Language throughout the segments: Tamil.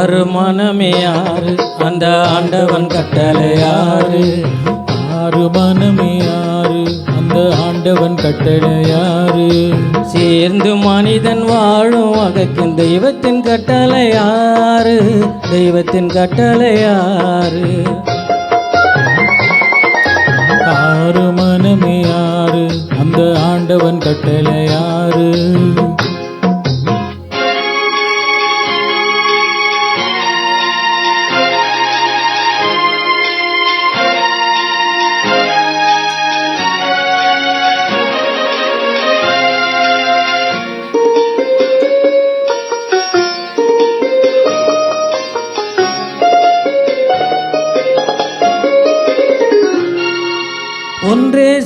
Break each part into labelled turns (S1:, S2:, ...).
S1: ஆறு மனமே ஆறு அந்த ஆண்டவன் கட்டளை யாரு?
S2: ஆறு மனமே ஆறு அந்த ஆண்டவன் கட்டளை யாரு?
S1: சேர்ந்து மனிதன் வாழும் வகைக்கும் தெய்வத்தின் கட்டளை யாரு? தெய்வத்தின் கட்டளை
S2: யாரு?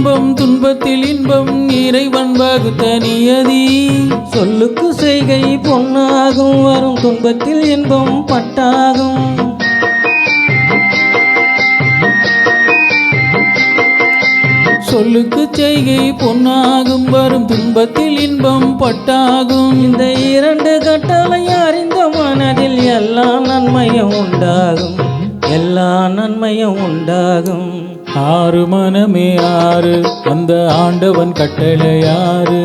S2: இன்பம் துன்பத்தில் இன்பம் இறைவன் வகுத்த நியதி
S1: சொல்லுக்கு செய்கை பொன்னாகும் வரும் துன்பத்தில் இன்பம் பட்டாகும்.
S2: சொல்லுக்கு செய்கை பொன்னாகும் வரும் துன்பத்தில் இன்பம் பட்டாகும்.
S1: இந்த இரண்டு கட்டளை அறிந்த மனதில் எல்லா நன்மையும் உண்டாகும். எல்லா நன்மையும் உண்டாகும்.
S2: ஆறு மனமே ஆறு அந்த ஆண்டவன் கட்டளையாறு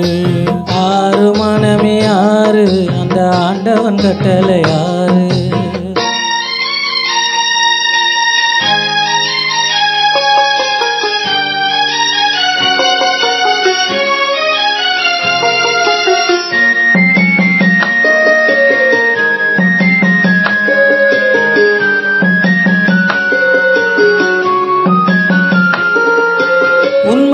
S1: ஆறு மனமே ஆறு அந்த ஆண்டவன் கட்டளையாறு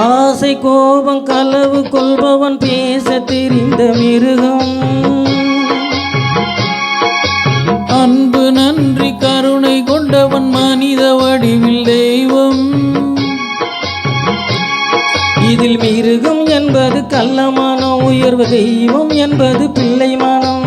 S1: ஆசை கோபம் களவு கொள்பவன் பேச தெரிந்த மிருகம்.
S2: அன்பு நன்றி கருணை கொண்டவன் மனித வடிவில் தெய்வம்.
S1: இதில் மிருகம் என்பது கள்ளமானம் உயர்வு தெய்வம் என்பது பிள்ளை மானம்